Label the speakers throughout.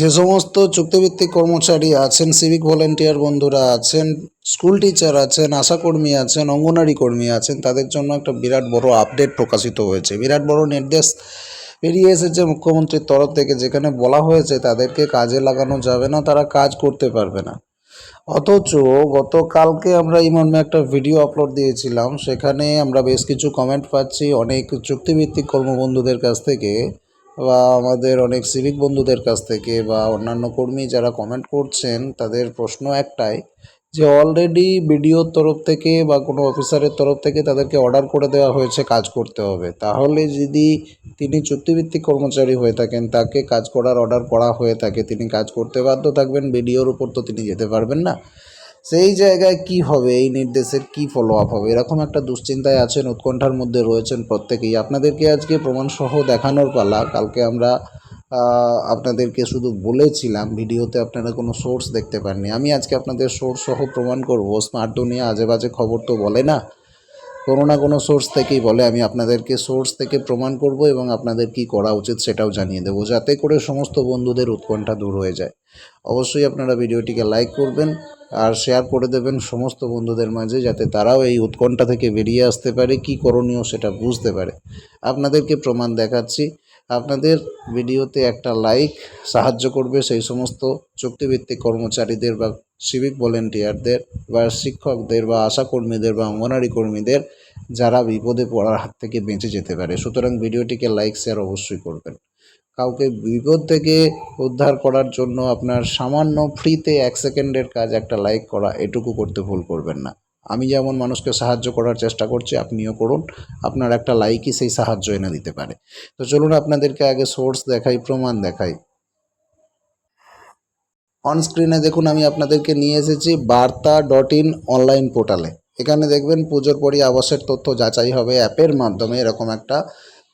Speaker 1: যে সমস্ত চুক্তিভিত্তিক কর্মচারী আছেন সিভিক ভলেন্টিয়ার বন্ধুরা আছেন স্কুল টিচার আছেন, আশাকর্মী আছেন, অঙ্গনারী কর্মী আছেন, তাদের জন্য একটা বিরাট বড় আপডেট প্রকাশিত হয়েছে। বিরাট বড় নির্দেশ বেরিয়ে এসেছে মুখ্যমন্ত্রীর তরফ থেকে, যেখানে বলা হয়েছে তাদেরকে কাজে লাগানো যাবে না, তারা কাজ করতে পারবে না। অথচ গতকালকে আমরা এই মর্মে একটা ভিডিও আপলোড দিয়েছিলাম, সেখানে আমরা বেশ কিছু কমেন্ট পাচ্ছি, অনেক চুক্তিভিত্তিক কর্মবন্ধুদের কাছ থেকে। বা আমাদের অনেক সিভিক বন্ধুদের কাছ থেকে বা অন্যান্য কর্মী যারা কমেন্ট করছেন, তাদের প্রশ্ন একটাই যে অলরেডি বিডিওর তরফ থেকে বা কোনো অফিসারের তরফ থেকে তাদেরকে অর্ডার করে দেওয়া হয়েছে কাজ করতে হবে। তাহলে যদি তিনি চুক্তিভিত্তিক কর্মচারী হয়ে থাকেন, তাকে কাজ করার অর্ডার করা হয়ে থাকে, তিনি কাজ করতে বাধ্য থাকবেন বিডিওর উপর তো তিনি যেতে পারবেন না। সেই জায়গায় কি হবে? এই নির্দেশের কি ফলো আপ হবে? এরকম একটা দুশ্চিন্তায় আছেন, উৎকণ্ঠার মধ্যে রয়েছেন প্রত্যেকেই। আপনাদেরকে আজকে প্রমাণসহ দেখানোর পালা, কালকে আমরা আপনাদেরকে শুধু বলেছিলাম, ভিডিওতে আপনারা কোনো সোর্স দেখতে পাননি। আমি আজকে আপনাদের সোর্স সহ প্রমাণ করব। স্মার্ট দুনিয়া আজে বাজে খবর তো বলে না। কোনো না কোনো সোর্স থেকেই বলে, আমি আপনাদেরকে সোর্স থেকে প্রমাণ করব এবং আপনাদের কি করা উচিত সেটাও জানিয়ে দেবো, যাতে করে সমস্ত বন্ধুদের উৎকণ্ঠা দূর হয়ে যায়। অবশ্যই আপনারা ভিডিওটিকে লাইক করবেন আর শেয়ার করে দেবেন সমস্ত বন্ধুদের মাঝে, যাতে তারাও এই উৎকণ্ঠা থেকে বেরিয়ে আসতে পারে, কি করণীয় সেটা বুঝতে পারে। আপনাদেরকে প্রমাণ দেখাচ্ছি। আপনাদের ভিডিওতে একটা লাইক সাহায্য করবে সেই সমস্ত চুক্তিভিত্তিক কর্মচারীদের বা সিভিক ভলেন্টিয়ারদের বা শিক্ষকদের বা আশাকর্মীদের বা অঙ্গনারী কর্মীদের যারা বিপদে পড়ার হাত থেকে বেঁচে যেতে পারে। সুতরাং ভিডিওটিকে লাইক শেয়ার অবশ্যই করবেন। কাউকে বিপদ থেকে উদ্ধার করার জন্য আপনার সামান্য ফ্রিতে এক সেকেন্ডের কাজ একটা লাইক করা এটুকু করতে ভুল করবেন না। আমি যেমন মানুষকে সাহায্য করার চেষ্টা করছি, আপনিও করুন। আপনার একটা লাইকই সেই সাহায্য এনে দিতে পারে। তো চলুন আপনাদেরকে আগে সোর্স দেখাই, প্রমাণ দেখাই। অন স্ক্রিনে দেখুন, আমি আপনাদেরকে নিয়ে এসেছি বার্তা ডট ইন অনলাইন পোর্টালে এখানে দেখবেন পুজোর পরই আবাসের তথ্য যাচাই হবে অ্যাপের মাধ্যমে। এরকম একটা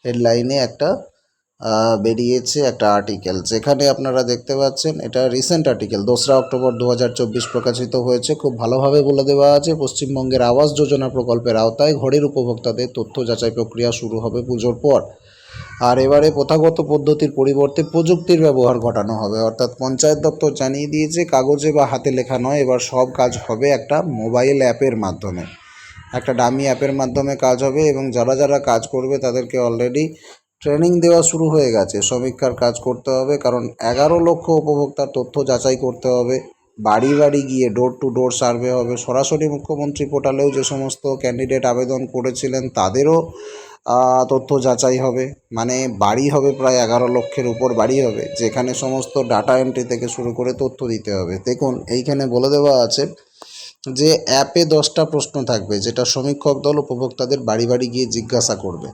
Speaker 1: হেডলাইনে একটা বেরিয়েছে একটা আর্টিকেল যেখানে আপনারা দেখতে পাচ্ছেন, এটা রিসেন্ট আর্টিকেল দোসরা অক্টোবর দু হাজার চব্বিশ প্রকাশিত হয়েছে। খুব ভালোভাবে বলে দেওয়া আছে, পশ্চিমবঙ্গের আবাস যোজনা প্রকল্পের আওতায় ঘরের উপভোক্তাদের তথ্য যাচাই প্রক্রিয়া শুরু হবে পুজোর পর। আর এবারে প্রথাগত পদ্ধতির পরিবর্তে প্রযুক্তির ব্যবহার ঘটানো হবে। অর্থাৎ পঞ্চায়েত দপ্তর জানিয়ে দিয়েছে, কাগজে বা হাতে লেখা নয়, এবার সব কাজ হবে একটা মোবাইল অ্যাপের মাধ্যমে। একটা ডামি অ্যাপের মাধ্যমে কাজ হবে এবং যারা যারা কাজ করবে তাদেরকে অলরেডি ট্রেনিং দেওয়া শুরু হয়ে গেছে। সমীক্ষার কাজ করতে হবে, কারণ এগারো লক্ষ উপভোক্তার তথ্য যাচাই করতে হবে। বাড়ি বাড়ি গিয়ে ডোর টু ডোর সার্ভে হবে। সরাসরি মুখ্যমন্ত্রী পোর্টালেও যে সমস্ত ক্যান্ডিডেট আবেদন করেছিলেন, তাদেরও তথ্য যাচাই হবে। মানে বাড়ি হবে প্রায় এগারো লক্ষের উপর বাড়ি হবে। যেখানে সমস্ত ডাটা এন্ট্রি থেকে শুরু করে তথ্য দিতে হবে। দেখুন, এইখানে বলে দেওয়া আছে যে অ্যাপে দশটা প্রশ্ন থাকবে, যেটা সমীক্ষক দল উপভোক্তাদের বাড়ি বাড়ি গিয়ে জিজ্ঞাসা করবে।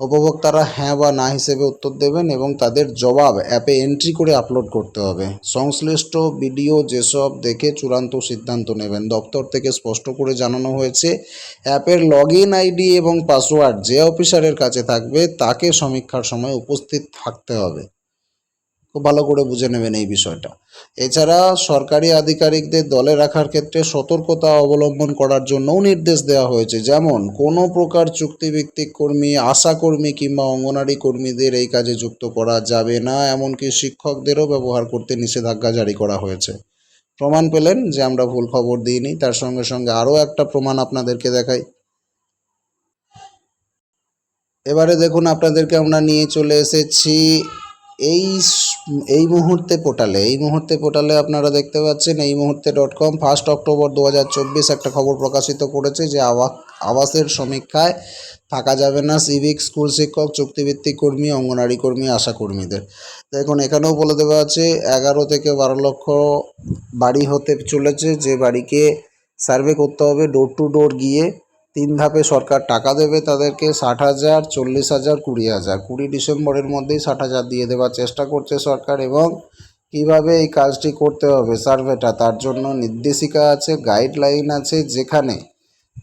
Speaker 1: উপভোক্তারা হ্যাঁ বা না হিসেবে উত্তর দেবেন এবং তাদের জবাব অ্যাপে এন্ট্রি করে আপলোড করতে হবে। সংশ্লিষ্ট ভিডিও যেসব দেখে চূড়ান্ত সিদ্ধান্ত নেবেন। দপ্তর থেকে স্পষ্ট করে জানানো হয়েছে, অ্যাপের লগ আইডি এবং পাসওয়ার্ড যে অফিসারের কাছে থাকবে তাকে সমীক্ষার সময় উপস্থিত থাকতে হবে। খুব ভালো করে বুঝে নেবেন এই বিষয়টা। এছাড়া সরকারি আধিকারিকদের দলে রাখার ক্ষেত্রে সতর্কতা অবলম্বন করার জন্যও নির্দেশ দেওয়া হয়েছে। যেমন, কোনো প্রকার চুক্তিভিত্তিক কর্মী, আশা কর্মী কিংবা অঙ্গনারী কর্মীদের এই কাজে যুক্ত করা যাবে না। এমনকি শিক্ষকদেরও ব্যবহার করতে নিষেধাজ্ঞা জারি করা হয়েছে। প্রমাণ পেলেন যে আমরা ভুল খবর দিইনি। তার সঙ্গে সঙ্গে আরও একটা প্রমাণ আপনাদেরকে দেখাই। এবারে দেখুন আপনাদেরকে আমরা নিয়ে চলে এসেছি এই এই মুহূর্তে পোর্টালে, এই মুহূর্তে পোর্টালে আপনারা দেখতে পাচ্ছেন এই মুহূর্তে ডট কম ফার্স্ট অক্টোবর দু হাজার চব্বিশ একটা খবর প্রকাশিত করেছে যে আবা আবাসের সমীক্ষায় থাকা যাবে না সিভিক স্কুল শিক্ষক, চুক্তিভিত্তিক কর্মী, অঙ্গনারী কর্মী, আশা কর্মীদের। দেখুন, এখানেও বলে দেওয়া আছে, এগারো থেকে বারো লক্ষ বাড়ি হতে চলেছে, যে বাড়িকে সার্ভে করতে হবে, ডোর টু ডোর গিয়ে তিন ধাপে সরকার টাকা দেবে তাদেরকে ষাট হাজার, চল্লিশ হাজার, কুড়ি হাজার। কুড়ি ডিসেম্বরের মধ্যেই ষাট হাজার দিয়ে দেওয়ার চেষ্টা করছে সরকার এবং কীভাবে এই কাজটি করতে হবে সার্ভেটা তার জন্য নির্দেশিকা আছে, গাইডলাইন আছে যেখানে।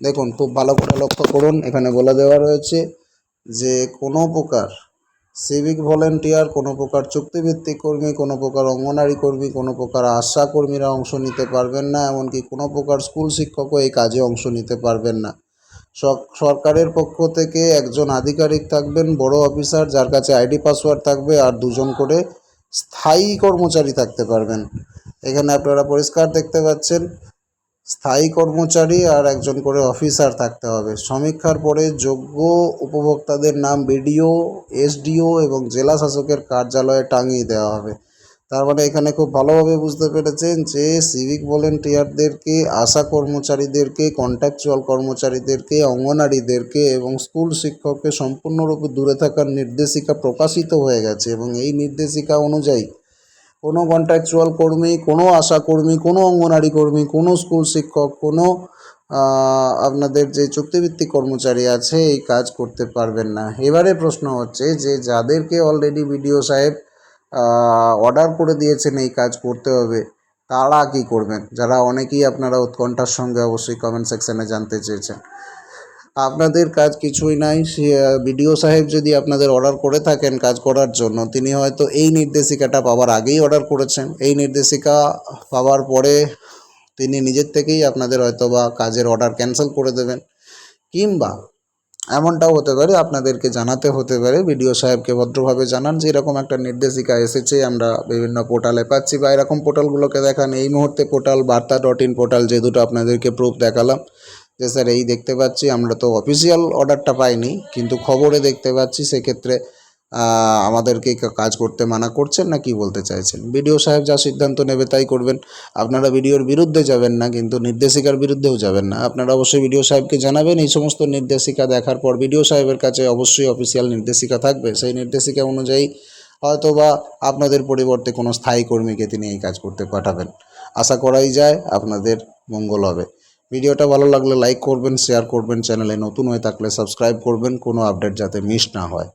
Speaker 1: দেখুন, খুব ভালো করে লক্ষ্য করুন, এখানে বলে দেওয়া রয়েছে যে কোনো প্রকার সিভিক ভলেন্টিয়ার কোনো প্রকার চুক্তিভিত্তিক কর্মী, কোনো প্রকার অঙ্গনারী কর্মী, কোনো প্রকার আশা কর্মীরা অংশ নিতে পারবেন না, এমনকি কোনো প্রকার স্কুল শিক্ষকও এই কাজে অংশ নিতে পারবেন না। সরকারের পক্ষ থেকে একজন আধিকারিক থাকবেন, বড় অফিসার, যার কাছে আইডি পাসওয়ার্ড থাকবে আর দুজন করে স্থায়ী কর্মচারী থাকতে পারবেন। এখানে আপনারা পরিষ্কার দেখতে পাচ্ছেন, স্থায়ী কর্মচারী আর একজন করে অফিসার থাকতে হবে। সমীক্ষার পরে যোগ্য উপভোক্তাদের নাম বিডিও, এসডিও এবং জেলা শাসকের কার্যালয়ে টাঙিয়ে দেওয়া হবে। তার মানে এখানে খুব ভালোভাবে বুঝতে পেরেছেন যে সিভিক ভলেন্টিয়ারদেরকে আশা কর্মচারীদেরকে কন্ট্রাকচুয়াল কর্মচারীদেরকে, অঙ্গনারীদেরকে এবং স্কুল শিক্ষককে সম্পূর্ণরূপে দূরে থাকার নির্দেশিকা প্রকাশিত হয়ে গেছে এবং এই নির্দেশিকা অনুযায়ী কোনো কন্ট্রাকচুয়াল কর্মী, কোনো আশা কর্মী, কোনো অঙ্গনারী কর্মী, কোনো স্কুল শিক্ষক, কোনো আপনাদের যে চুক্তিভিত্তিক কর্মচারী আছে এই কাজ করতে পারবেন না। এবারে প্রশ্ন হচ্ছে যে যাদেরকে অলরেডি বিডিও সাহেব অর্ডার করে দিয়েছেন এই কাজ করতে হবে, তারা কি করবেন? যারা অনেকেই আপনারা উৎকণ্ঠার সঙ্গে অবশ্যই কমেন্ট সেকশনে জানতে চেয়েছেন। আপনাদের কাজ কিছুই নাই বিডিও সাহেব যদি আপনাদের অর্ডার করে থাকেন কাজ করার জন্য, তিনি হয়তো এই নির্দেশিকাটা পাওয়ার আগেই অর্ডার করেছেন। এই নির্দেশিকা পাওয়ার পরে তিনি নিজের থেকেই আপনাদের হয়তো বা কাজের অর্ডার ক্যান্সেল করে দেবেন। কিংবা এমনটাও হতে পারে, আপনাদেরকে জানাতে হতে পারে, বিডিও সাহেবকে ভদ্রভাবে জানান যে এরকম একটা নির্দেশিকা এসেছে, আমরা বিভিন্ন পোর্টালে পাচ্ছি বা এরকম পোর্টালগুলোকে দেখান। এই মুহূর্তে পোর্টাল বার্তা ডট ইন পোর্টাল যে দুটো আপনাদেরকে প্রুফ দেখালাম, যে স্যার এই দেখতে পাচ্ছি, আমরা তো অফিসিয়াল অর্ডারটা পাইনি, কিন্তু খবরে দেখতে পাচ্ছি, সেক্ষেত্রে আমাদেরকে কাজ করতে মানা করছেন না কি বলতে চাইছেন? বিডিও সাহেব যা সিদ্ধান্ত নেবে তাই করবেন। আপনারা বিডিওর বিরুদ্ধে যাবেন না, কিন্তু নির্দেশিকার বিরুদ্ধেও যাবেন না। আপনারা অবশ্যই বিডিও সাহেবকে জানাবেন। এই সমস্ত নির্দেশিকা দেখার পর বিডিও সাহেবের কাছে অবশ্যই অফিসিয়াল নির্দেশিকা থাকবে। সেই নির্দেশিকা অনুযায়ী হয়তো বা আপনাদের পরিবর্তে কোনো স্থায়ী কর্মীকে তিনি এই কাজ করতে পাঠাবেন। আশা করাই যায় আপনাদের মঙ্গল হবে। ভিডিওটা ভালো লাগলে লাইক করবেন শেয়ার করবেন চ্যানেলে নতুন হয়ে থাকলে সাবস্ক্রাইব করবেন। কোনো আপডেট যাতে মিস না হয়।